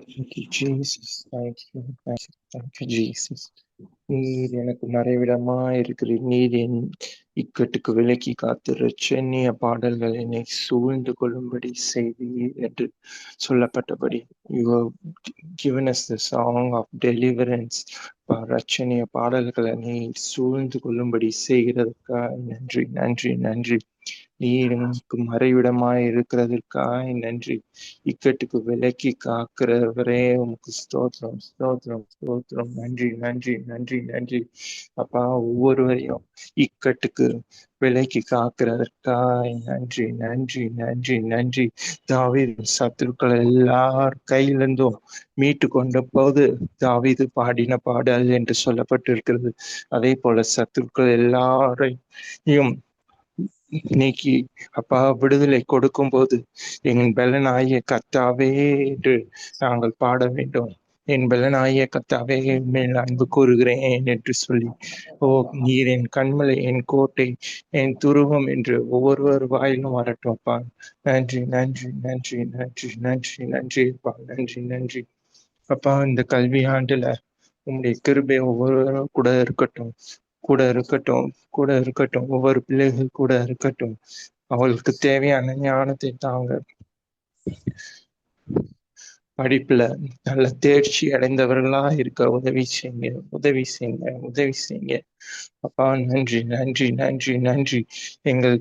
Thank you, Jesus. Thank you. Thank you, thank you, Jesus. நீர் எனக்கு மறைவிடமா இருக்கிற நீர் என் இக்கட்டுக்கு விலக்கி காத்து ரச்சனிய பாடல்கள் என்னை சூழ்ந்து கொள்ளும்படி செய்வீர் என்று சொல்லப்பட்டபடி you have given us the song of deliverance ரச்சனிய பாடல்களை நீ சூழ்ந்து கொள்ளும்படி செய்கிறதுக்காக நன்றி நன்றி நன்றி நீர் எனக்கு மறைவிடமாய் இருக்கிறதற்காய் நன்றி. இக்கட்டுக்கு விலக்கி காக்கிறவரே உமக்கு ஸ்தோத்திரம் ஸ்தோத்திரம் ஸ்தோத்திரம். நன்றி நன்றி நன்றி நன்றி. அப்பா ஒவ்வொருவரையும் இக்கட்டுக்கு விலைக்கு காக்கிறதற்காய் நன்றி நன்றி நன்றி நன்றி. தாவீது சத்துருக்கள் எல்லார் கையிலிருந்தும் மீட்டு கொண்ட போது தாவீது பாடின பாடல் என்று சொல்லப்பட்டிருக்கிறது. அதே போல சத்துருக்கள் எல்லாரையும் நீக்கி அப்பா விடுதலை கொடுக்கும் போது என் பலனாகிய கத்தாவே என்று நாங்கள் பாட வேண்டும். என் பலனாகிய கத்தாவே மேல் அன்பு கூறுகிறேன் என்று சொல்லி ஓ நீர் என் கண்மலை என் கோட்டை என் துருவம் என்று ஒவ்வொருவர் வாயிலும் வரட்டும் அப்பா. நன்றி நன்றி நன்றி நன்றி நன்றி நன்றி அப்பா நன்றி நன்றி. அப்பா இந்த கல்வி ஆண்டுல உங்களுடைய கிருபை ஒவ்வொருவரும் கூட இருக்கட்டும். கூட இருக்கட்டும் கூட இருக்கட்டும் ஒவ்வொரு பிள்ளைகள் கூட இருக்கட்டும். அவளுக்கு தேவையான ஞானத்தை தாங்க. படிப்புல நல்ல தேர்ச்சி அடைந்தவர்களா இருக்க உதவி செய்யுங்க உதவி செய்யுங்க உதவி செய்யுங்க அப்பா நன்றி நன்றி நன்றி நன்றி. எங்கள்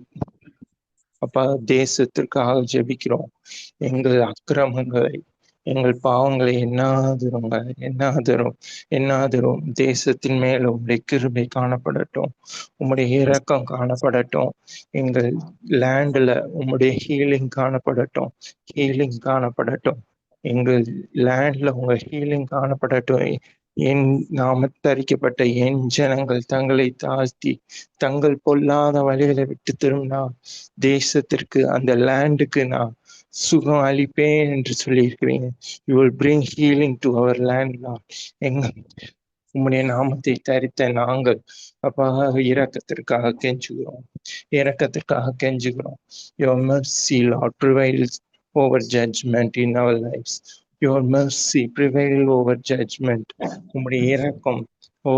அப்பா தேசத்திற்காக ஜெபிக்கிறோம். எங்கள் அக்கிரமங்களை எங்கள் பாவங்களை என்னாதிருங்க என்னாதிரும் என்னாதிரும். தேசத்தின் மேல உங்களுடைய கிருபை காணப்படட்டும். உம்முடைய இறக்கம் காணப்படட்டும். எங்கள் லேண்ட்ல உம்முடைய ஹீலிங் காணப்படட்டும். ஹீலிங் காணப்படட்டும். எங்கள் லேண்ட்ல உங்க ஹீலிங் காணப்படட்டும். என் நாமத்தரிக்கப்பட்ட என் ஜனங்கள் தங்களை தாழ்த்தி தங்கள் பொல்லாத வழிகளை விட்டு திரும்பினா தேசத்திற்கு அந்த லேண்டுக்கு நான் சுகம் அளிப்பேன் என்று சொல்லியிருக்கிறீங்க you will bring healing to our land எங்க உம்முடைய நாமத்தை தரித்த நாங்கள் அப்பா இரக்கத்திற்காக கெஞ்சுகிறோம். இரக்கத்திற்காக கெஞ்சுகிறோம். Your mercy Lord prevails over judgement in our lives. Your mercy prevail over judgement உம்முடைய இரக்கம் ஓ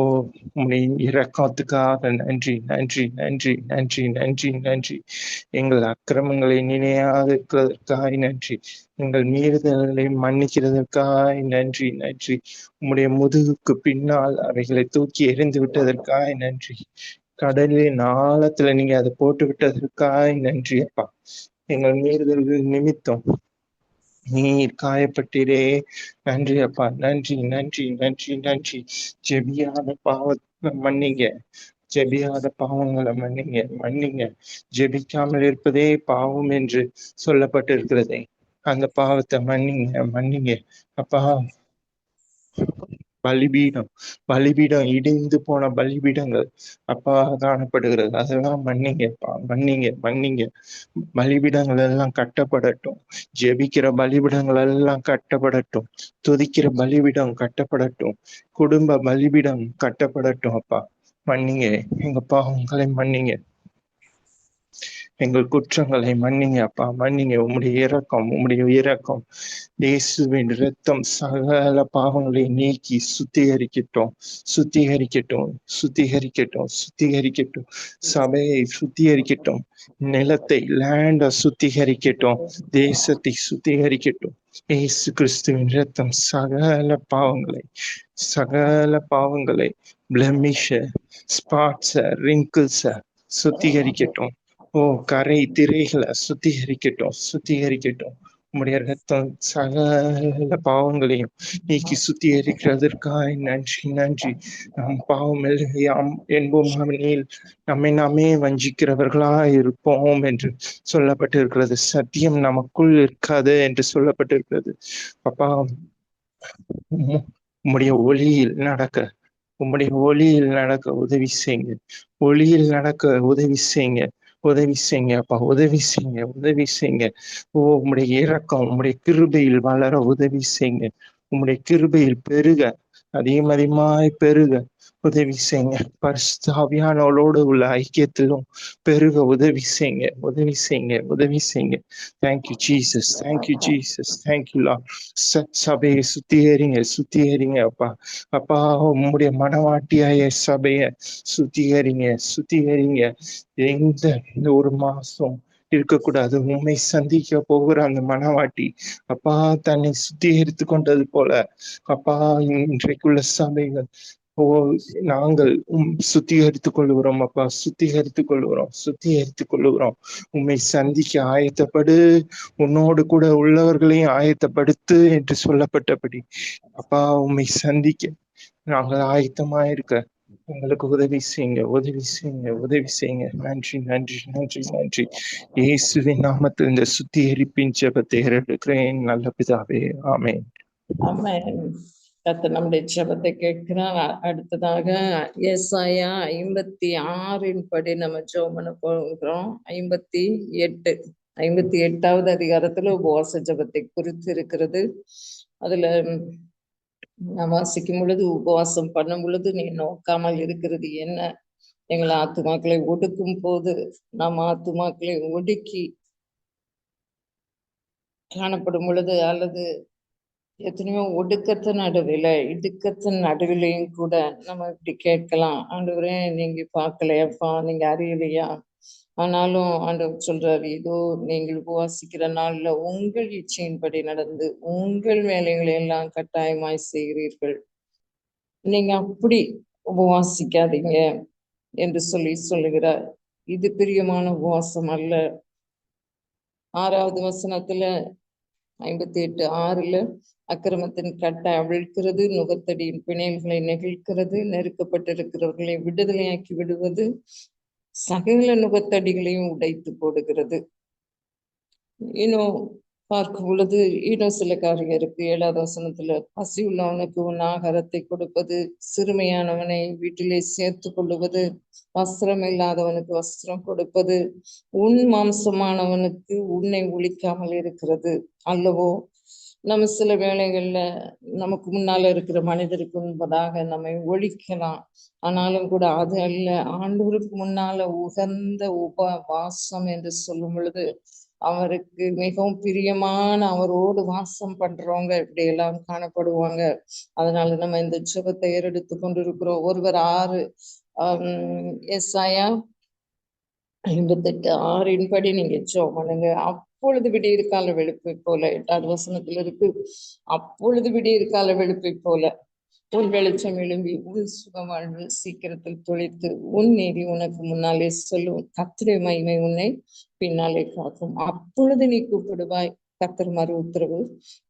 உம்முடைய இரக்கத்துக்காக நன்றி நன்றி நன்றி நன்றி நன்றி நன்றி. எங்கள் அக்கிரமங்களை நினையாதிருக்கிறதற்காய் நன்றி. எங்கள் மீறுதல்களை மன்னிக்கிறதற்காய் நன்றி நன்றி. உம்முடைய முதுகுக்கு பின்னால் அவைகளை தூக்கி எறிந்து விட்டதற்காய் நன்றி. கடலின் ஆழத்துல நீங்க அதை போட்டு விட்டதற்காய் நன்றி அப்பா. எங்கள் மீறுதல்கள் நிமித்தம் நீர் காயப்பட்டீரே. நன்றி அப்பா நன்றி நன்றி நன்றி நன்றி. ஜெபியாத பாவத்தை மன்னிங்க. ஜெபியாத பாவங்களை மன்னிங்க மன்னிங்க. ஜெபிக்காமல் இருப்பதே பாவம் என்று சொல்லப்பட்டிருக்கிறதே. அந்த பாவத்தை மன்னிங்க மன்னிங்க. அப்பா. பலிபீடம் பலிபீடம் இடிந்து போன பலிபீடங்கள் அப்பா காணப்படுகிறது. அதெல்லாம் மன்னிங்கப்பா மன்னிங்க மன்னிங்க. பலிபீடங்கள் எல்லாம் கட்டப்படட்டும். ஜெபிக்கிற பலிபீடங்கள் எல்லாம் கட்டப்படட்டும். துதிக்கிற பலிபீடம் கட்டப்படட்டும். குடும்ப பலிபீடம் கட்டப்படட்டும் அப்பா. மன்னிங்க எங்க பாவங்களை மன்னிங்க. எங்கள் குற்றங்களை மன்னிங்க அப்பா. மன்னிங்க. உம்முடைய இறக்கம் உம்முடைய இறக்கம் இயேசுவின் இரத்தம் சகல பாவங்களை நீக்கி சுத்திகரிக்கட்டும். சுத்திகரிக்கட்டும். சுத்திகரிக்கட்டும். சுத்திகரிக்கட்டும். சபையை சுத்திகரிக்கட்டும். நிலத்தை லேண்ட சுத்திகரிக்கட்டும். தேசத்தை சுத்திகரிக்கட்டும். இயேசு கிறிஸ்துவின் இரத்தம் சகல பாவங்களை சகல பாவங்களை பிளமிஷ ஸ்பாட்ஸ ரிங்கிள்ஸ சுத்திகரிக்கட்டும். ஓ கரை திரைகளை சுத்திகரிக்கட்டும் சுத்திகரிக்கட்டும். உம்முடைய ரத்தம் சகல பாவங்களையும் நீக்கி சுத்திகரிக்கிறதற்காய் நன்றி நன்றி. நாம் பாவம் யாம் என்போம் அவனில் நம்மை நாமே வஞ்சிக்கிறவர்களா இருப்போம் என்று சொல்லப்பட்டிருக்கிறது. சத்தியம் நமக்குள் இருக்காது என்று சொல்லப்பட்டிருக்கிறது. அப்பா உம்முடைய ஒளியில் நடக்க உம்முடைய ஒளியில் நடக்க உதவி செய்யுங்க ஒளியில் நடக்க உதவி செய்யுங்க உதவி செய்யுங்க அப்பா உதவி செய்யுங்க உதவி செய்யுங்க. ஓ உம்முடைய இறக்கம் உம்முடைய கிருபையில் வளர உதவி செய்யுங்க. உம்முடைய கிருபையில் பெருக. அதிகம் அதிகமாய் பெருக உதவி செய்யுங்க பரிசுத்தாவியானவளோடு உள்ள ஐக்கியத்திலும் பெருக உதவி செய்யுங்க உதவி செய்யுங்க உதவி செய்யுங்க thank you Jesus thank you Jesus thank you Lord சபையை சுத்திகரிங்க. சுத்திகரிங்க அப்பா. அப்பா உம்முடைய மனவாட்டியாய சபைய சுத்திகரிங்க. சுத்திகரிங்க. எந்த இந்த ஒரு மாசம் இருக்கக்கூடாது. உண்மை சந்திக்க போகிற அந்த மனவாட்டி அப்பா தன்னை சுத்திகரித்து கொண்டது போல. அப்பா இன்றைக்குள்ள சபைகள் ஓ நாங்கள் உம் சுத்திகரித்துக் கொள்ளுகிறோம் அப்பா. சுத்திகரித்துக் கொள்ளுகிறோம் சுத்திகரித்துக் கொள்ளுகிறோம். உண்மை சந்திக்க ஆயத்தப்படு. உன்னோடு கூட உள்ளவர்களையும் ஆயத்தப்படுத்து என்று சொல்லப்பட்டபடி. அப்பா உண்மை சந்திக்க நாங்கள் ஆயத்தமா இருக்க எங்களுக்கு உதவி செய்யுங்க உதவி செய்யுங்க உதவி செய்யுங்க. நன்றி நன்றி நன்றி நன்றி. இயேசுவின் நாமத்தில் இந்த சுத்திகரிப்பின் ஜெபத்தை எடுக்கிறேன் நல்ல பிதாவே ஆமேன். ஆமேன். கத்த நம்முடைய ஜபத்தை கேட்கிறார். அடுத்ததாக ஏசாயா ஐம்பத்தி ஆறின் படி நம்ம ஜோமன போகிறோம். ஐம்பத்தி எட்டு ஐம்பத்தி எட்டாவது அதிகாரத்துல உபவாச ஜெபத்தை குறித்து இருக்கிறது. அதுல நான் வாசிக்கும் பொழுது உபவாசம் பண்ணும் பொழுது நீ நோக்காமல் இருக்கிறது என்ன? எங்கள் ஆத்துமாக்களை ஒடுக்கும் போது நாம் ஆத்துமாக்களை ஒடுக்கி காணப்படும் பொழுது அல்லது எத்தனையோ ஒடுக்கத்தின் நடுவில் இடுக்கத்தின் நடுவிலையும் கூட நம்ம இப்படி கேட்கலாம். ஆண்டவரே நீங்க பார்க்கலையாப்பா நீங்க அறியலையா? ஆனாலும் ஆண்டவர் சொல்றாரு இதோ நீங்கள் உபவாசிக்கிற நாள்ல உங்கள் இச்சையின்படி நடந்து உங்கள் வேலைகளை எல்லாம் கட்டாயமாய் செய்கிறீர்கள். நீங்க அப்படி உபவாசிக்காதீங்க என்று சொல்லி சொல்லுகிறார். இது பிரியமான உபவாசம் அல்ல. ஆறாவது வசனத்துல ஐம்பத்தி எட்டு ஆறுல அக்கிரமத்தின் கட்டை அவிழ்க்கிறது நுகத்தடியின் பிணையல்களை நெகிழ்கிறது நெருக்கப்பட்டிருக்கிறவர்களை விடுதலையாக்கி விடுவது சகல நுகத்தடிகளையும் உடைத்து போடுகிறது. இன்னும் பார்க்கும் பொழுது இன்னும் சில காரியம் இருக்கு. ஏழாவது வசனத்துல பசி உள்ளவனுக்கு உன் ஆகாரத்தை கொடுப்பது சிறுமையானவனை வீட்டிலே சேர்த்து கொள்ளுவது வஸ்திரம் இல்லாதவனுக்கு வஸ்திரம் கொடுப்பது உன் மாம்சமானவனுக்கு உன்னை ஒழிக்காமல் இருக்கிறது அல்லவோ? நம்ம சில வேளைகள்ல நமக்கு முன்னால இருக்கிற மனிதருக்கு முன்பதாக நம்மை ஒழிக்கலாம். ஆனாலும் கூட அது அல்ல ஆண்டவருக்கு முன்னால உகந்த உபவாசம் என்று சொல்லும் பொழுது அவருக்கு மிகவும் பிரியமான அவரோடு வாசம் பண்றவங்க இப்படி எல்லாம் காணப்படுவாங்க. அதனால நம்ம இந்த ஜெபத்தை ஏறெடுத்து கொண்டிருக்கிறோம். ஒருவர் ஆறு எஸ் ஐயா ஐம்பத்தெட்டு ஆறின்படி நீங்க ஜோ பண்ணுங்க. அப்பொழுது விடியற்கால வெளுப்பை போல எட்டாவது வசனத்துல இருக்கு. அப்பொழுது விடியற்கால வெளுப்பை போல உன் வெளிச்சம் எழும்பி உன் சுகமாழ்வு சீக்கிரத்தில் தொலைத்து உன் நீதி உனக்கு முன்னாலே சொல்லும் கத்திரை மகிமை உன்னை பின்னாலே காக்கும். அப்பொழுது நீ கூப்பிடுவாய் கத்தர் மறு உத்தரவு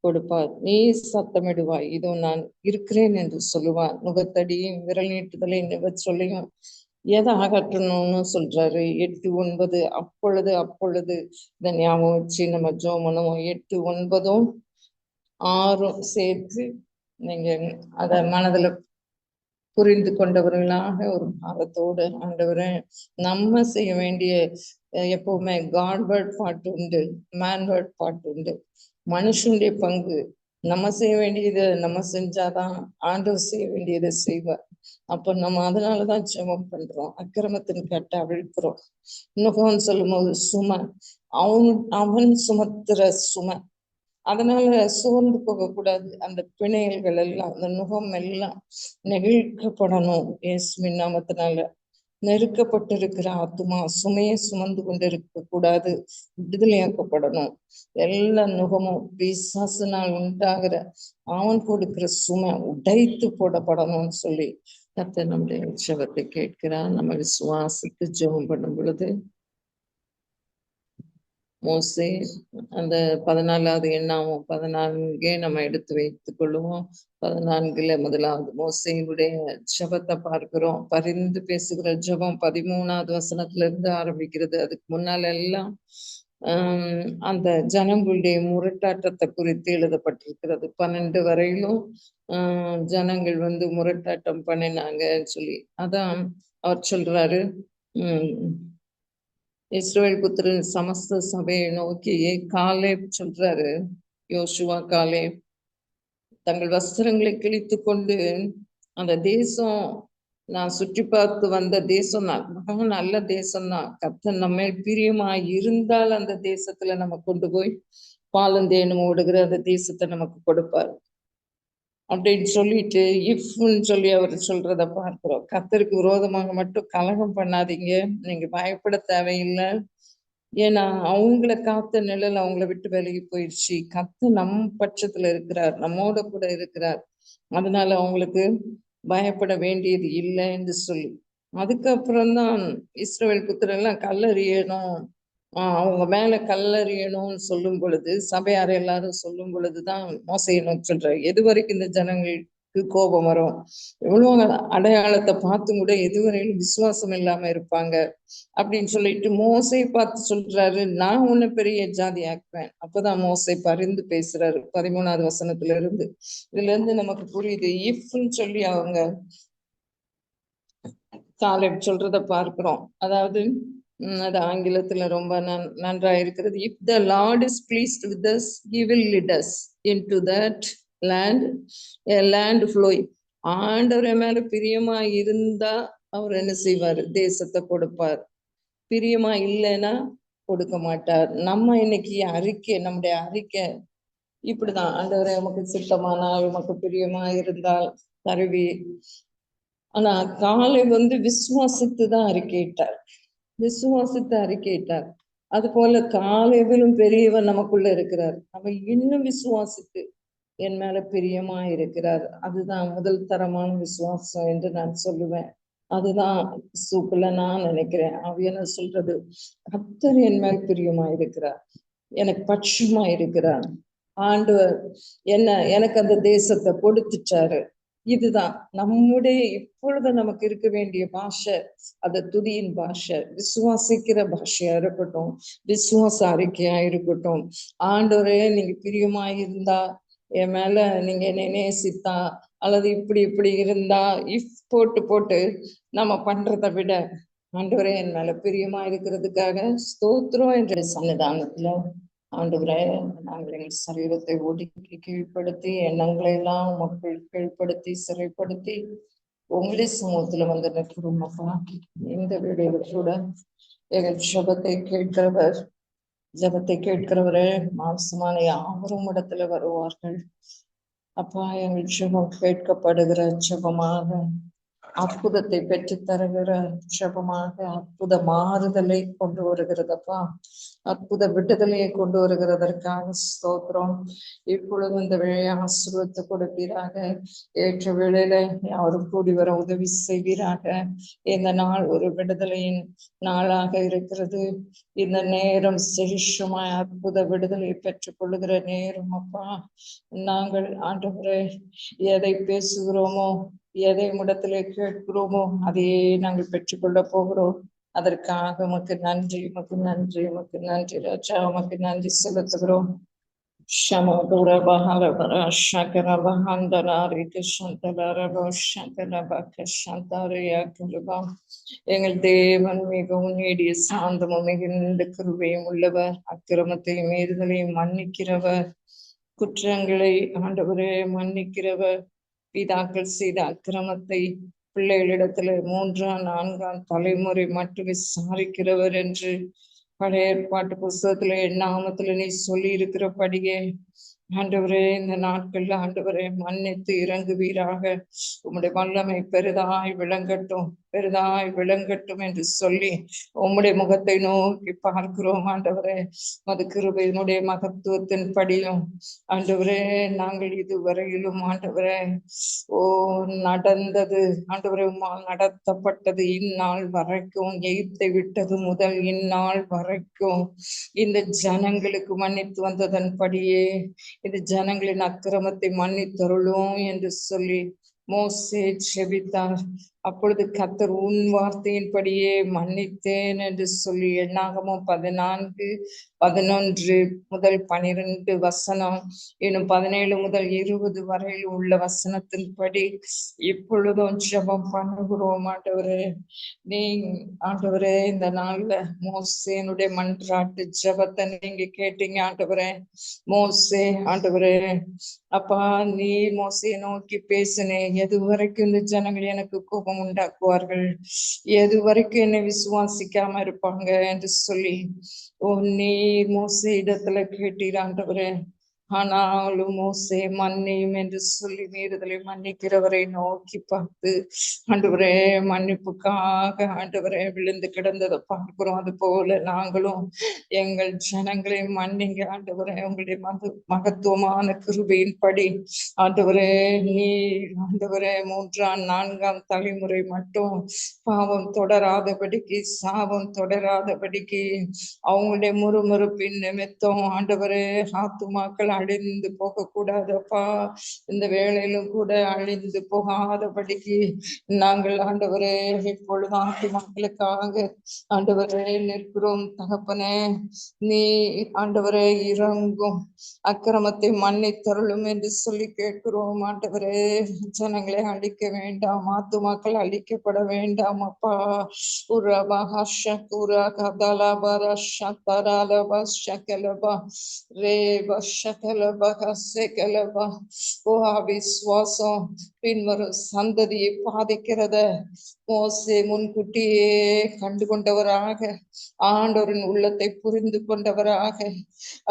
கொடுப்பார். நீ சத்தமிடுவாய். இதோ நான் இருக்கிறேன் என்று சொல்லுவார். முகத்தடியும் விரல் நீட்டுதலையும் சொல்லியும் எதை அகற்றணும்னு சொல்றாரு. எட்டு ஒன்பது அப்பொழுது அப்பொழுது. இதை ஞாபகம் வச்சு நம்ம ஜோம் பண்ணுவோம். எட்டு ஒன்பதும் ஆறும் சேர்த்து நீங்க அத மனதுல புரிந்து கொண்டவர்களாக ஒரு பாரத்தோடு ஆண்டவரை நம்ம செய்ய வேண்டிய எப்பவுமே காட்வேர்ட் பாட்டு உண்டு மேன்வேர்ட் பாட்டு உண்டு. மனுஷனுடைய பங்கு நம்ம செய்ய வேண்டியது நம்ம செஞ்சாதான் ஆண்டவர் செய்ய வேண்டியதை செய்வார். அப்ப நம்ம அதனாலதான் ஜெபம் பண்றோம் அக்கிரமத்தின் கட்ட அவிழ்க்கிறோம். நுகவன் சொல்லும்போது சும அவன் அவன் சுமத்துற சும. அதனால சோர்ந்து போகக்கூடாது. அந்த பிணையல்கள் எல்லாம் அந்த நுகம் எல்லாம் நெகிழ்க்கப்படணும். இயேசுவின் நாமத்தினால. நெருக்கப்பட்டிருக்கிற ஆத்துமா சுமையை சுமந்து கொண்டிருக்க கூடாது விடுதலையாக்கப்படணும். எல்லா நுகமும் பிசாசினால் உண்டாகிற அவன் கொடுக்கிற சுமை உடைத்து போடப்படணும்னு சொல்லி கத்தை நம்முடைய உற்சவத்தை கேட்கிறார். நம்ம விசுவாசித்து ஜெபம் பண்ணும் பொழுது மோசே அந்த பதினாலாவது எண்ணாவும் பதினான்கே நம்ம எடுத்து வைத்துக் கொள்ளுவோம். பதினான்குல முதலாவது மோசையினுடைய ஜெபத்தை பார்க்கிறோம். பரிந்து பேசுகிற ஜெபம் பதிமூணாவது வசனத்துல இருந்து ஆரம்பிக்கிறது. அதுக்கு முன்னால எல்லாம் ஆஹ் அந்த ஜனங்களுடைய முரட்டாட்டத்தை குறித்து எழுதப்பட்டிருக்கிறது. பன்னெண்டு வரையிலும் ஆஹ் ஜனங்கள் வந்து முரட்டாட்டம் பண்ணினாங்கன்னு சொல்லி. அதான் அவர் சொல்றாரு. உம் இஸ்ரோவேல் புத்திரன் சமஸ்த சபையை நோக்கி காலே சொல்றாரு. யோசுவா காலே தங்கள் வஸ்திரங்களை கிழித்து கொண்டு அந்த தேசம் நான் சுற்றி பார்த்து வந்த தேசம் தான் மகா நல்ல தேசம் தான் கத்தன் நம்ம பிரியமா இருந்தால் அந்த தேசத்துல நம்ம கொண்டு போய் பாலந்தேனும் ஓடுகிற அந்த தேசத்தை நமக்கு கொடுப்பார். அப்படின்னு சொல்லிட்டு இஃப்னு சொல்லி அவர் சொல்றத பார்க்கிறோம். கத்தருக்கு விரோதமாக மட்டும் கலகம் பண்ணாதீங்க. நீங்க பயப்பட தேவையில்லை. ஏன்னா அவங்கள காத்த நிழல் அவங்கள விட்டு விலகி போயிடுச்சு. கத்து நம் பட்சத்துல இருக்கிறார். நம்மோட கூட இருக்கிறார். அதனால அவங்களுக்கு பயப்பட வேண்டியது இல்லை என்று சொல்லி. அதுக்கப்புறம் தான் இஸ்ரேல் புத்திரெல்லாம் கல்லறியணும். அவங்க மேல கல்லறியணும்னு சொல்லும் பொழுது சபையார் எல்லாரும் சொல்லும் பொழுதுதான் மோசையை நோக்கி சொல்ற எது வரைக்கும் இந்த ஜனங்களுக்கு கோபம் வரும்? எவ்வளவு அடையாளத்தை பார்த்தும் கூட எதுவரையிலும் விசுவாசம் இல்லாம இருப்பாங்க அப்படின்னு சொல்லிட்டு மோசை பார்த்து சொல்றாரு நான் உன்னை பெரிய ஜாதி ஆக்குவேன். அப்பதான் மோசை பரிந்து பேசுறாரு. பதிமூணாவது வசனத்துல இருந்து இதுல இருந்து நமக்கு புரியுது இஃப்னு சொல்லி அவங்க காலை சொல்றத பார்க்கிறோம். அதாவது அது ஆங்கிலத்துல ரொம்ப நன் நன்றா இருக்கிறது. If the Lord is pleased with us he will lead us into that land land flowing ஆண்டவர் மேல பிரியமா இருந்தா அவர் என்ன செய்வார்? தேசத்தை கொடுப்பார். பிரியமா இல்லைன்னா கொடுக்க மாட்டார். நம்ம இன்னைக்கு அறிக்கை நம்முடைய அறிக்கை இப்படிதான். ஆண்டவரே உமக்கு சித்தமானால் உமக்கு பிரியமா இருந்தால் தருவி ஆனா காலை வந்து விசுவாசித்து தான் அறிக்கையிட்டார். விசுவாசித்து அறிக்கையிட்டார் அது போல காலைவிலும் பெரியவர் நமக்குள்ள இருக்கிறார். நம்ம இன்னும் விசுவாசித்து என் மேல பிரியமா இருக்கிறார். அதுதான் முதல் தரமான விசுவாசம் என்று நான் சொல்லுவேன். அதுதான் சூப்பில் நான் நினைக்கிறேன். அவையன சொல்றது கத்தர் என் மேல் பிரியமா இருக்கிறார். எனக்கு பட்சமா இருக்கிறார். ஆண்டவர் என்ன எனக்கு அந்த தேசத்தை கொடுத்துட்டாரு. இதுதான். நம்முடைய இப்பொழுது நமக்கு இருக்க வேண்டிய பாஷை அது துதியின் பாஷை விசுவாசிக்கிற பாஷையா இருக்கட்டும் விசுவாச அறிக்கையா இருக்கட்டும். ஆண்டோரே நீங்க பிரியமா இருந்தா என் மேல நீங்க என்னை நேசித்தா அல்லது இப்படி இப்படி இருந்தா இஃப் போட்டு போட்டு நம்ம பண்றதை விட ஆண்டவரே என் மேல பிரியமா இருக்கிறதுக்காக ஸ்தோத்திரம் என்ற சன்னிதானத்துல ஆண்டவரே நாங்கள் எங்கள் சரீரத்தை ஒடுக்கி கீழ்ப்படுத்தி எண்ணங்களை எல்லாம் மக்கள் கீழ்ப்படுத்தி சிறைப்படுத்தி உங்களே சமூகத்துல வந்து நிற்கிறோம் அப்பா. இந்த வீடியோல கூட எங்கள் ஜபத்தை கேட்கிறவர் ஜபத்தை கேட்கிறவரே மாம்சமான யாவரும் இடத்துல வருவார்கள். அப்பா எங்கள் ஜபம் கேட்கப்படுகிற ஜபமாக அற்புதத்தை பெற்று தருகிற ஜபமாக அற்புத மாறுதலை கொண்டு வருகிறதப்பா. அற்புத விடுதலையை கொண்டு வருகிறதற்காக ஸ்தோத்திரம். இப்பொழுது இந்த வேலையை ஆசிர்வத்தை கொடுப்பீராக. ஏற்ற வேளையில யாரும் கூடி வர உதவி செய்வீராக. இந்த நாள் ஒரு விடுதலையின் நாளாக இருக்கிறது. இந்த நேரம் செழிஷமாய் அற்புத விடுதலை பெற்றுக் கொள்ளுகிற நேரம் அப்பா. நாங்கள் ஆண்டவரை எதை பேசுகிறோமோ எதை முடத்திலே கேட்கிறோமோ அதையே நாங்கள் பெற்றுக்கொள்ள போகிறோம். அதற்காக உமக்கு நன்றி உமக்கு நன்றி உமக்கு நன்றி ராஜா உமக்கு நன்றி செலுத்துகிறோம். எங்கள் தேவன் மிகவும் நீடிய சாந்தமும் மிகுந்த கிருபையும் உள்ளவர். அக்கிரமத்தையும் மீறுதலையும் மன்னிக்கிறவர். குற்றங்களை ஆண்டவரே மன்னிக்கிறவர். பிதாக்கள் செய்த அக்கிரமத்தை பிள்ளைகளிடத்துல மூன்றாம் நான்காம் தலைமுறை மட்டும் விசாரிக்கிறவர் என்று பழைய ஏற்பாட்டு புஸ்தகத்துல நாமத்துல நீ சொல்லி இருக்கிறபடியே ஆண்டவரே இந்த நாட்கள்ல ஆண்டவரே மன்னித்து இறங்குவீராக. உம்முடைய வல்லமை பெரிதாய் விளங்கட்டும். பெரிதாய் விளங்கட்டும் என்று சொல்லி உம்முடைய முகத்தை நோக்கி பார்க்கிறோம் ஆண்டவரே. மது கிருபையினுடைய மகத்துவத்தின் படியும் ஆண்டவரே நாங்கள் இதுவரையிலும் ஆண்டவரே ஓ நடந்தது ஆண்டவரே உம்மால் நடத்தப்பட்டது இந்நாள் வரைக்கும் எய்த்தை விட்டது முதல் இந்நாள் வரைக்கும். இந்த ஜனங்களுக்கு மன்னித்து வந்ததன் படியே இந்த ஜனங்களின் அக்கிரமத்தை மன்னித்தருளும் என்று சொல்லி மோசே செபித்தார் அப்பொழுது கத்தர் உன் வார்த்தையின்படியே மன்னித்தேன் என்று சொல்லி எண்ணாகமும் பதினான்கு பதினொன்று முதல் பனிரெண்டு வசனம் இன்னும் பதினேழு முதல் இருபது வரையில் உள்ள வசனத்தின்படி இப்பொழுதும் ஜெபம் பண்ணுகிறோம் ஆண்டவரே. நீ ஆண்டவரே இந்த நாள்ல மோசேனுடைய மன்றாட்டு ஜபத்தை நீங்க கேட்டீங்க ஆண்டவரே. மோசே ஆண்டவரே. அப்பா நீ மோசையை நோக்கி பேசுனே எது வரைக்கும் இந்த ஜனங்கள் எனக்கு கோபம் உண்டாக்குவார்கள். எது வரைக்கும் என்னை விசுவாசிக்காம இருப்பாங்க என்று சொல்லி ஓ நீ மோச இடத்துல கேட்டீர் ஆனாலும் மோசே மன்னியும் என்று சொல்லி மீறுதலை மன்னிக்கிறவரை நோக்கி பார்த்து ஆண்டவரே மன்னிப்புக்காக ஆண்டவரே விழுந்து கிடந்ததை பார்க்கிறோம். அது போல நாங்களும் எங்கள் ஜனங்களை மன்னிங்க. ஆண்டவரே உங்களுடைய மக மகத்துவமான கிருபையின் படி ஆண்டவரே நீ ஆண்டவரே மூன்றாம் நான்காம் தலைமுறை மட்டும் பாவம் தொடராதபடிக்கு சாபம் தொடராதபடிக்கு அவங்களுடைய முறுமுறுப்பின் நிமித்தம் ஆண்டவரே ஆத்துமாக்கள் அழிந்து போக கூடாதப்பா இந்த வேலையிலும் கூட அழிந்து போகாதபடிக்கு நாங்கள் ஆண்டவரே இப்பொழுது ஆத்துமாக்களுக்காக ஆண்டவரே நிற்கிறோம். தகப்பனே நீ ஆண்டவரே இறங்கும். அக்கிரமத்தை மன்னித்தருளும் என்று சொல்லி கேட்கிறோம். ஆண்டவரே ஜனங்களை அழிக்க வேண்டாம். ஆத்துமாக்கள் அழிக்கப்பட வேண்டாம் அப்பா. உரபா ஷக்குரா கதலபர ஷத்தரலப ஷக்கலபா ரேப ஷக்கலப கசக்கலபா ஓ அவிஸ்வாசம் பின்வரும் சந்ததியை பாதிக்கிறத மோசே முன்கூட்டியே கண்டு கொண்டவராக ஆண்டவரின் உள்ளத்தை புரிந்து கொண்டவராக.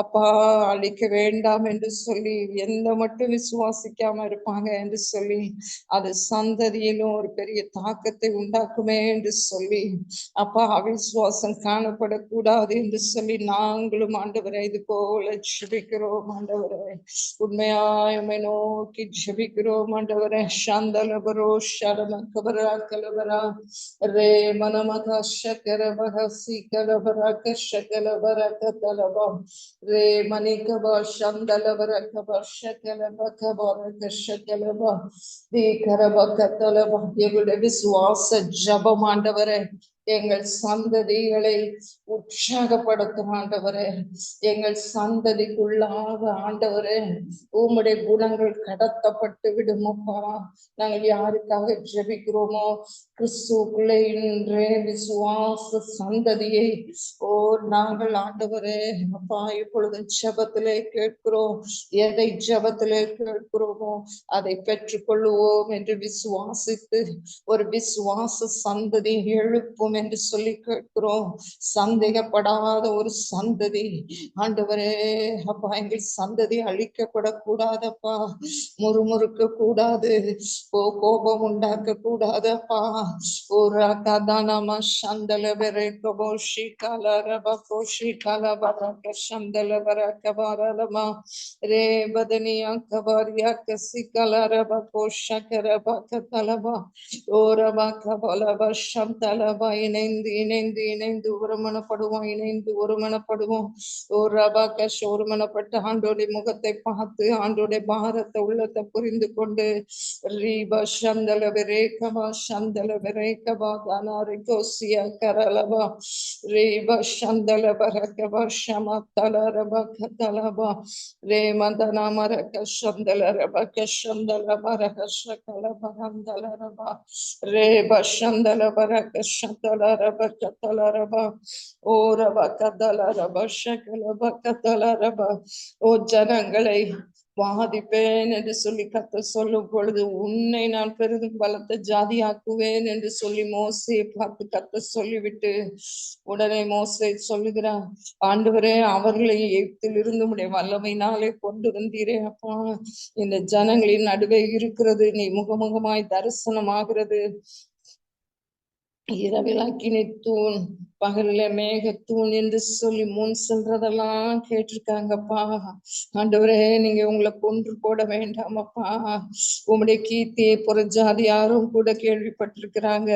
அப்பா அழிக்க வேண்டாம் என்று சொல்லி எந்த மட்டும் விசுவாசிக்காம இருப்பாங்க என்று சொல்லி அது சந்ததியிலும் ஒரு பெரிய தாக்கத்தை உண்டாக்குமே என்று சொல்லி அப்பா அவிசுவாசம் காணப்படக்கூடாது என்று சொல்லி நாங்களும் ஆண்டவரை இது போல ஜபிக்கிறோம் ஆண்டவரை. உண்மையாயமை நோக்கி ஜபிக்கிறோம் ஆண்டவரை. சாந்தலபரோ ஷரமக்கபரா கலபரா. ரே மனமக ஷக்கர பகசி கலபரா கஷகலபர கதலபா ரே மணிகபா சந்தலபர கப ஷகலப கபர கஷகலபா தீகரப கதலபா எங்களுடைய விசுவாச ஜபம் ஆண்டவரே எங்கள் சந்ததிகளை உற்சாகப்படுத்தும் ஆண்டவரே எங்கள் சந்ததிக்குள்ளாக ஆண்டவரே உம்முடைய குணங்கள் கடத்தப்பட்டு விடுமப்பா. நாங்கள் யாருக்காக ஜெபிக்கிறோமோ கிறிஸ்துக்குள்ளே இன்றே விசுவாச சந்ததியை. ஓ நாங்கள் ஆண்டவரே அப்பா இப்பொழுது ஜபத்திலே கேட்கிறோம். எதை ஜபத்திலே கேட்கிறோமோ அதை பெற்றுக்கொள்ளுவோம் என்று விசுவாசித்து ஒரு விசுவாச சந்ததி எழுப்பும் என்று சொல்லி கேட்கிறோம். சந்த சந்தேகப்படாத ஒரு சந்ததி. ஆண்டவரே அப்பா எங்கள் சந்ததி அழிக்கப்படக்கூடாதப்பா. முறுமுறுக்க கூடாது. ஓ கோபம் உண்டாக்க கூடாதப்பா. ஒரு கதானம சந்தல பெரேக்க போஷி கலரப கோஷி கலபரக்க சந்தல பரக்க பாரலமா ரே பதனியா கபாரியா கசி கலரப கோஷ கரப கதலபா ஓரபா கபலப சந்தலபா இணைந்து இணைந்து இணைந்து ஒருமனப்படுவோம் இணைந்து ஒருமனப்படுவோம் ஓரபா ஒரு ஒருமனப்பட்ட ஆண்டோடைய முகத்தை பார்த்து ஆண்டோடைய பாரத்தை உள்ளத்தை புரிந்து கொண்டு. ரீபா சந்தல விரேகவா சந்தல விரேகபா தானாரிகோசியா கரலவா. ரீபா சந்தல பரகவா ஷமத்தல ரப கதலபா ரே மதனா மரக சந்தல ரபக கஷந்தல பரக கலபரந்தல ரபா. ரே பஷந்தல பரக சந்தல ரப கதல ஓ ரப கதல ரப சகல ரபா. ஓ ஜனங்களை வாதிப்பேன் என்று சொல்லி கத்த சொல்லும் பொழுது உன்னை நான் பெரிதும் பலத்த ஜாதியாக்குவேன் என்று சொல்லி மோசையை பார்த்து கத்த சொல்லிவிட்டு உடனே மோசை சொல்லுகிறார் ஆண்டவரே அவர்களை எய்த்திலிருந்து உடைய வல்லமையினாலே கொண்டு வந்தீரே அப்பா. இந்த ஜனங்களின் நடுவே இருக்கிறது நீ முகமுகமாய் தரிசனமாகிறது. இரவில் அக்கினி தூண் பகல்ல மேகத்தூண் என்று சொல்லி முன் சொல்றதெல்லாம் கேட்டிருக்காங்கப்பா. ஆண்டவரே நீங்க உங்களை கொன்று போட வேண்டாமப்பா. உங்களுடைய கீர்த்தியை புறஜாதி யாரும் கூட கேள்விப்பட்டிருக்கிறாங்க.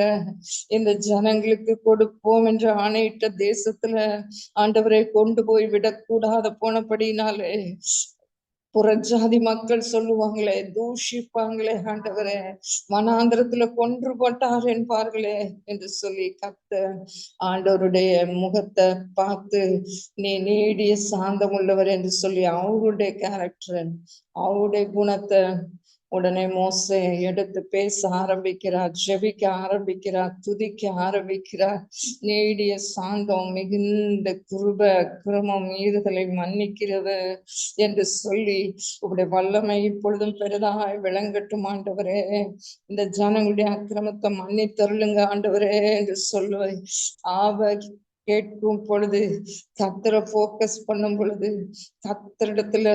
இந்த ஜனங்களுக்கு கொடுப்போம் என்று ஆணையிட்ட தேசத்துல ஆண்டவரை கொண்டு போய் விடக்கூடாத போனபடினாலே புறஜாதி மக்கள் சொல்லுவாங்களே தூஷிப்பாங்களே ஆண்டவரே வனாந்திரத்துல கொன்று போட்டார் என்பார்களே என்று சொல்லி கத்த ஆண்டவருடைய முகத்தை பார்த்து நீ நீடிய சாந்தம் உள்ளவர் என்று சொல்லி அவருடைய கேரக்டர் அவருடைய குணத்தை உடனே மோசே எடுத்து பேச ஆரம்பிக்கிறார் ஜெபிக்க ஆரம்பிக்கிறார் துதிக்க ஆரம்பிக்கிறார். நீடிய சாந்தம் மிகுந்த குருப குருமம் மீறுதலை மன்னிக்கிறது என்று சொல்லி உடைய வல்லமை இப்பொழுதும் பெரிதாய் விளங்கட்டும் ஆண்டவரே. இந்த ஜனங்களுடைய அக்கிரமத்தை மன்னித்தருளுங்க ஆண்டவரே என்று சொல்லுவை அவர் கேட்கும் பொழுது கத்தரை போக்கஸ் பண்ணும் பொழுது கத்தரிடத்துல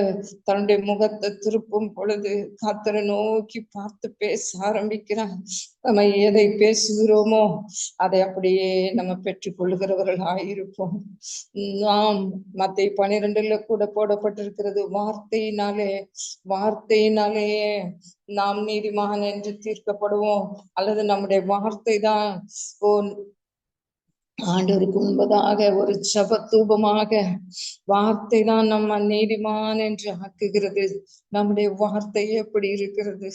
தன்னுடைய முகத்தை திருப்பும் பொழுது கத்தரை நோக்கி பார்த்து பேச ஆரம்பிக்கிறான். நம்ம எதை பேசுகிறோமோ அதை அப்படியே நம்ம பெற்றுக் ஆயிருப்போம் நாம் மத்திய பனிரெண்டுல கூட போடப்பட்டிருக்கிறது வார்த்தையினாலே வார்த்தையினாலேயே நாம் நீதிமான் என்று தீர்க்கப்படுவோம். அல்லது நம்முடைய வார்த்தை தான் ஆண்டவருக்கு முன்பதாக ஒரு ஜப தூபமாக வார்த்தை தான் நம்ம நீதிமான் என்று ஆக்குகிறது. நம்முடைய வார்த்தை எப்படி இருக்கிறது?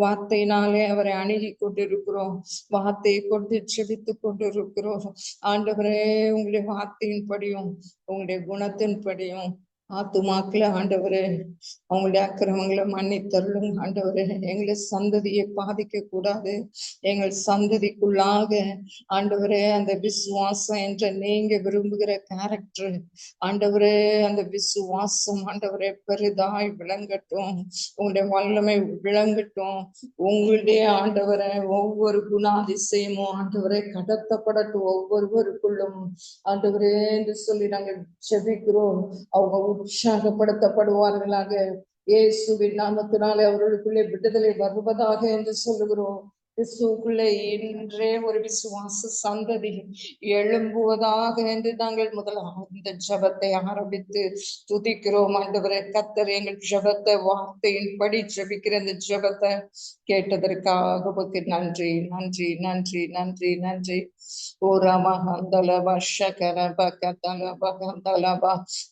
வார்த்தையினாலே அவரை அணுகி கொண்டிருக்கிறோம். வார்த்தையை கொண்டு செழித்து கொண்டிருக்கிறோம். ஆண்டவரே உங்களுடைய வார்த்தையின் படியும் உங்களுடைய குணத்தின் படியும் ஆத்துமாக்களை ஆண்டவரே அவங்களுடைய அக்கிரமங்களை மன்னித்தருளும் ஆண்டவரே. எங்களை சந்ததியை பாதிக்க கூடாது. எங்கள் சந்ததிக்குள்ளாக ஆண்டவரே அந்த விசுவாசம் என்ற நீங்க விரும்புகிற கேரக்டர் ஆண்டவரே அந்த விசுவாசம் ஆண்டவரே பெரிதாய் விளங்கட்டும். உங்களுடைய வல்லமை விளங்கட்டும். உங்களுடைய ஆண்டவரை ஒவ்வொரு குணாதிசயமும் ஆண்டவரை கடத்தப்படட்டும் ஒவ்வொருவருக்குள்ளும். ஆண்டவரே என்று சொல்லி நாங்கள் செபிக்கிறோம் அவங்க உற்சாகப்படுத்தப்படுவார்களாக. இயேசுவின் நாமத்தினாலே அவர்களுக்குள்ளே விடுதலை வருவதாக என்று சொல்லுகிறோம். கிறிஸ்துவுக்குள்ளே என்றே ஒரு விசுவாச சந்ததி எழும்புவதாக என்று நாங்கள் முதலாக இந்த ஜபத்தை ஆரம்பித்து துதிக்கிறோம். ஆண்டவரை கத்தர் எங்கள் ஜபத்தை வார்த்தையின் படி ஜபிக்கிற இந்த ஜபத்தை கேட்டதற்காக நன்றி நன்றி நன்றி நன்றி நன்றி.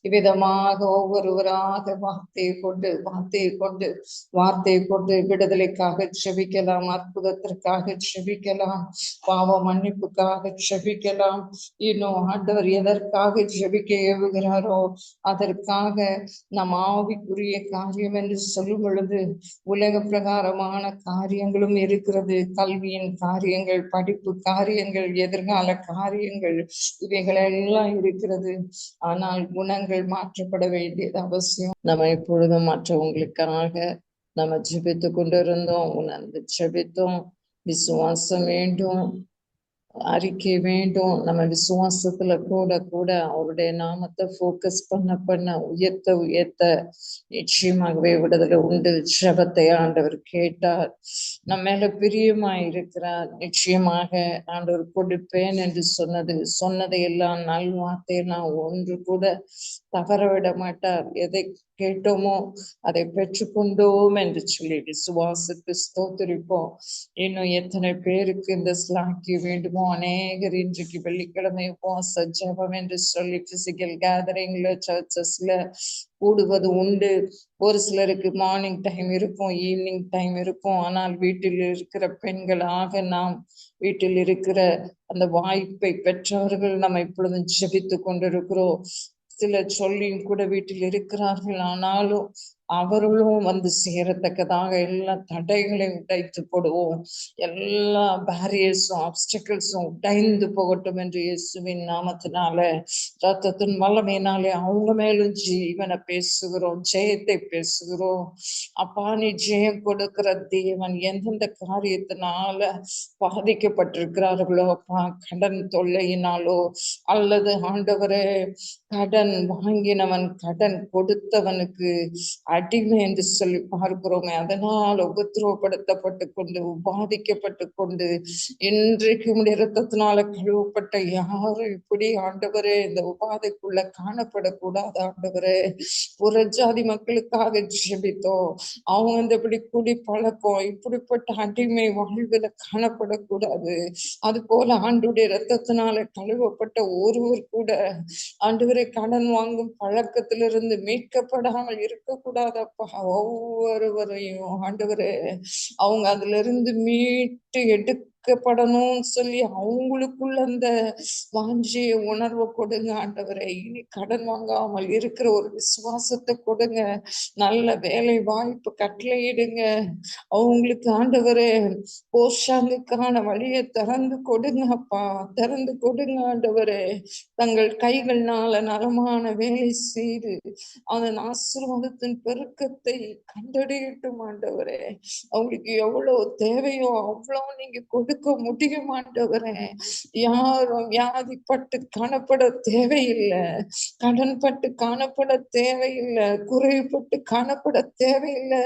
இவ்விதமாக ஒவ்வொருவராக வார்த்தையை கொண்டு வார்த்தையை கொண்டு வார்த்தையை கொண்டு விடுதலைக்காக செபிக்கலாம் அற்புதத்திற்காக செபிக்கலாம் பாவ மன்னிப்புக்காக செபிக்கலாம். இன்னும் ஆண்டவர் எதற்காக ஜெபிக்க ஏவுகிறாரோ அதற்காக நம் ஆவிக்குரிய காரியம் என்று சொல்லும் பொழுது உலக பிரகாரமான காரியங்களும் இருக்கிறது. கல்வியின் காரியங்கள் படிப்பு காரியங்கள் எதிர்கால காரியங்கள் இவைகள் எல்லாம் இருக்கிறது. ஆனால் குணங்கள் மாற்றப்பட வேண்டியது அவசியம். நம்ம எப்பொழுதும் மற்றவங்களுக்காக நம்ம ஜெபித்து கொண்டிருந்தோம் உணர்ந்து ஜெபித்தோம். விசுவாசம் வேண்டும். அறிக்கை வேண்டும். நம்ம விசுவாசத்துல கூட கூட அவருடைய நாமத்தை ஃபோக்கஸ் பண்ண பண்ண உயர்த்த உயர்த்த நிச்சயமாகவே விடுதலை உண்டு. ஜபத்தை ஆண்டவர் கேட்டார். நம்ம மேல பிரியமா இருக்கிறார். நிச்சயமாக ஆண்டவர் கொடுப்பேன் என்று சொன்னது. சொன்னதை எல்லாம் நல்வார்த்தையெல்லாம் ஒன்று கூட தவற விட மாட்டார் எதை கேட்டோமோ அதை பெற்றுக்கொண்டோம் என்று சொல்லி விசுவாசத்து ஸ்தோத்திரிப்போம். இன்னும் எத்தனை பேருக்கு இந்த ஸ்லாக்கி வேண்டுமோ அநேகர் இன்றைக்கு வெள்ளிக்கிழமை உபவாச ஜபம் என்று சொல்லி பிசிக்கல் கேதரிங்ல சர்ச்சஸ்ல கூடுவது உண்டு. ஒரு சிலருக்கு மார்னிங் டைம் இருக்கும் ஈவினிங் டைம் இருக்கும். ஆனால் வீட்டில் இருக்கிற பெண்களாக நாம் வீட்டில் இருக்கிற அந்த வாய்ப்பை பெற்றவர்கள் நம்ம இப்பொழுதும் ஜெபித்து கொண்டிருக்கிறோம். சிலர் சொல்லியும் கூட வீட்டில் இருக்கிறார்கள். ஆனாலும் அவர்களும் வந்து சேரத்தக்கதாக எல்லா தடைகளையும் உடைத்து போடுவோம். எல்லா பேரியர்ஸும் ஆப்ஸ்டக்கிள்ஸும் உடைந்து போகட்டும் என்று இயேசுவின் நாமத்தினால ரத்தத்தின் வல்லமையினாலே அவங்க மேலும் ஜீவனை பேசுகிறோம் ஜெயத்தை பேசுகிறோம். அப்பா நீ ஜெயம் கொடுக்கிற தேவன் எந்தெந்த காரியத்தினால பாதிக்கப்பட்டிருக்கிறார்களோ அப்பா கடன் தொல்லையினாலோ அல்லது ஆண்டவரே கடன் வாங்கினவன் கடன் கொடுத்தவனுக்கு அடிமை என்று சொல்லி பார்க்கிறோமே. அதனால் உபத்திரவப்படுத்தப்பட்டு கொண்டு உபாதிக்கப்பட்டு கொண்டு இன்றைக்கு உடைய ரத்தத்தினால கழுவப்பட்ட யாரும் இப்படி ஆண்டவரே இந்த உபாதைக்குள்ள காணப்படக்கூடாது ஆண்டவரே. புறஜாதி மக்களுக்காக ஜெபித்தோம். அவங்க வந்து இப்படி குடி பழக்கம் இப்படிப்பட்ட அடிமை வாழ்வில் காணப்படக்கூடாது. அது போல ஆண்டுடைய ரத்தத்தினால கழுவப்பட்ட ஒருவர் கூட ஆண்டவரை கடன் வாங்கும் பழக்கத்திலிருந்து மீட்கப்படாமல் இருக்கக்கூடாது. கூடாதப்பா ஒவ்வொருவரையும் ஆண்டவரே அவங்க அதுல இருந்து மீட்டு எடுக்கப்படணும்னு சொல்லி அவங்களுக்குள்ள அந்த வாஞ்சிய உணர்வை கொடுங்க ஆண்டவரே. இனி கடன் வாங்காமல் இருக்கிற ஒரு விசுவாசத்தை கொடுங்க. நல்ல வேலை வாய்ப்பு கட்டளையிடுங்க. அவங்களுக்கு ஆண்டவரே போஷாங்குக்கான வழியை திறந்து கொடுங்க அப்பா. திறந்து கொடுங்க ஆண்டவரே. தங்கள் கைகள்னால நலமான வேலை செய்து அதன் ஆசீர்வாதத்தின் பெருக்கத்தை கண்டடையட்டும் ஆண்டவரே. அவங்களுக்கு எவ்வளவு தேவையோ அவ்வளவு நீங்க கொடுக்க முடியும் ஆண்டவரே யாரும் வியாதிப்பட்டு காணப்பட தேவையில்லை. கடன்பட்டு காணப்பட தேவையில்லை. குறைவுபட்டு காணப்பட தேவையில்லை.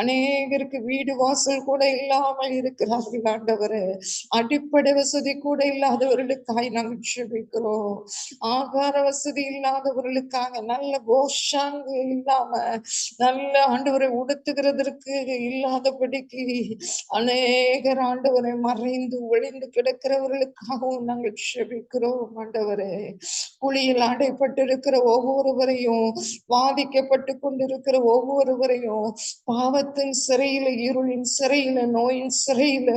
அநேகருக்கு வீடு வாசல் கூட இல்லாமல் இருக்கிறார்கள் ஆண்டவரே. அடிப்படை வசதி கூட இல்லாதவர்களுக்காய் நாங்கள் ஜெபிக்கிறோம் ஆகார வசதி இல்லாதவர்களுக்காக நல்ல போஷாங்கு இல்லாம நல்ல ஆண்டவரை உடுத்துகிறதற்கு இல்லாதபடிக்கு அநேகர் ஆண்டவரை மறைந்து ஒளிந்து கிடக்கிறவர்களுக்காகவும் நாங்கள் ஜெபிக்கிறோம் ஆண்டவரே. குழியில் அடைப்பட்டிருக்கிற ஒவ்வொருவரையும் பாதிக்கப்பட்டு கொண்டிருக்கிற ஒவ்வொருவரையும் பாவத்தின் சிறையில இருளின் சிறையில நோயின் சிறையில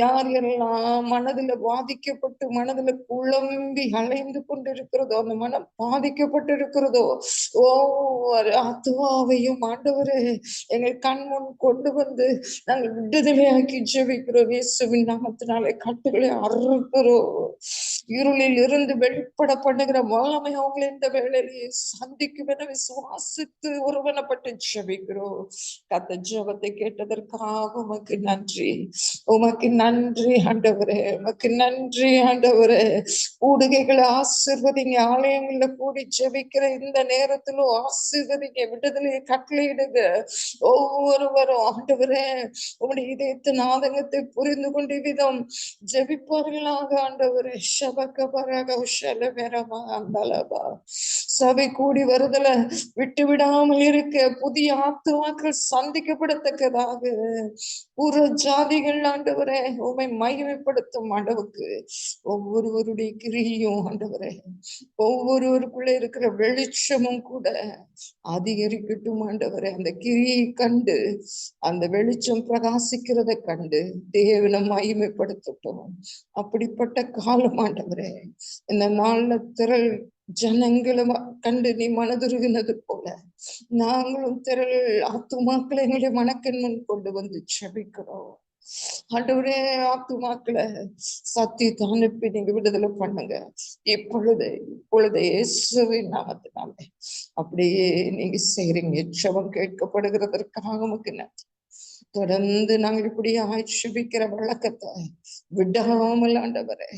யார் எல்லாம் மனதுல பாதிக்கப்பட்டு மனதுல குழம்பி அலைந்து கொண்டிருக்கிறதோ அந்த மனம் பாதிக்கப்பட்டு இருக்கிறதோ ஒவ்வொரு ஆத்மாவையும் ஆண்டவரே எங்கள் கண் முன் கொண்டு வந்து நாங்கள் விடுதலையாக்கி ஜெபிக்கிறோம். இயேசுவின் நாமத்தினாலே கட்டுகளை அறுக்கிறோம் இருளில் இருந்து வெளிப்பட பண்ணுகிற வல்லமை அவங்களை இந்த வேளையிலேயே சந்திக்கும் என விசுவாசித்து ஒருவனப்பட்டு ஜபிக்கிறோம் கத்த ஜபத்தை கேட்டதற்காக உமக்கு நன்றி. உமக்கு நன்றி ஆண்டவரே. உமக்கு நன்றி ஆண்டவரே. கூடுகைகளை ஆசிர்வதிங்க. ஆலயங்கள்ல கூடி ஜெபிக்கிற இந்த நேரத்திலும் ஆசிர்வதிங்க. விடுதலையை கட்டளையிடுங்க. ஒவ்வொருவரும் ஆண்டவரே உங்களுடைய இதயத்தின் ஆதங்கத்தை புரிந்து கொண்டு விதம் ஜெபிப்பார்களாக ஆண்டவரே ஷபக்க பரக உஷல வேறமா சபை கூடி வருதல விட்டு விடாமல் இருக்க புதிய ஆத்துமாக்கள் சந்திக்கப்படத்தக்கதாக புற ஜாதிகள் ஆண்டவரே உமை மகிமைப்படுத்தும் ஆண்டவுக்கு ஒவ்வொருவருடைய கிரியும் ஆண்டவரே ஒவ்வொருவருக்குள்ள இருக்கிற வெளிச்சமும் கூட அதிகரிக்கட்டும் ஆண்டவரே அந்த கிரியை கண்டு அந்த வெளிச்சம் பிரகாசிக்கிறத கண்டு தேவனை மகிமைப்படுத்தட்டும் அப்படிப்பட்ட காலமாண்டவரே இந்த நாள்ல திரள் ஜனங்களும் கண்டு நீ மனதுருகினது போல நாங்களும் திரள் ஆத்துமாக்களை எங்களுடைய மனக்கண் முன் கொண்டு வந்து செபிக்கிறோம். ஆண்டவரே ஆத்துமாக்களை சத்தியத்தை அனுப்பி நீங்க விடுதலை பண்ணுங்க. இப்பொழுது இப்பொழுது இயேசுவின் நாமத்தினாலே அப்படியே நீங்க செய்றீங்க. செவம் கேட்கப்படுகிறதற்காக உமக்கு நன்றி. தொடர்ந்து நாங்கள் இப்படி ஆட்சேபிக்கிற வழக்கத்தை விடாமல் ஆண்டவரே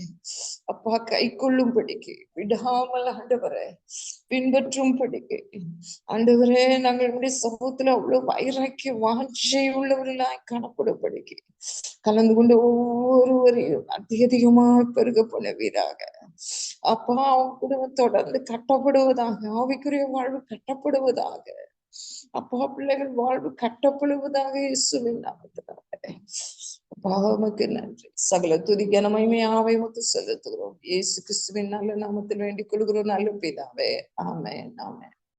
அப்பா கை கொள்ளும்படிக்கு விடாமல் ஆண்டவரே பின்பற்றும் படிக்கு ஆண்டவரே நாங்கள் இப்படி சமூகத்துல அவ்வளவு வைராக்கிய வாஞ்சை உள்ளவர்களாய் காணப்படும்படிக்கு கலந்து கொண்டு ஒவ்வொருவரையும் அதிக அதிகமாக பெருக பண்ணுவீராக. அப்பா அவன் குடும்பம் தொடர்ந்து கட்டப்படுவதாக ஆவிக்குரிய வாழ்வு கட்டப்படுவதாக அப்பா பிள்ளைகள் வாழ்வு கட்டப்படுவதாக இயேசுவின் நாமத்தினாலே. அப்பா உமக்கு நன்றி. சகல துதி கனமையுமே ஆவை முத்து செலுத்துகிறோம். இயேசு கிறிஸ்துவின் நல்ல நாமத்தில் வேண்டிக் கொள்கிறோம் நல்ல பிதாவே. ஆமே ஆமே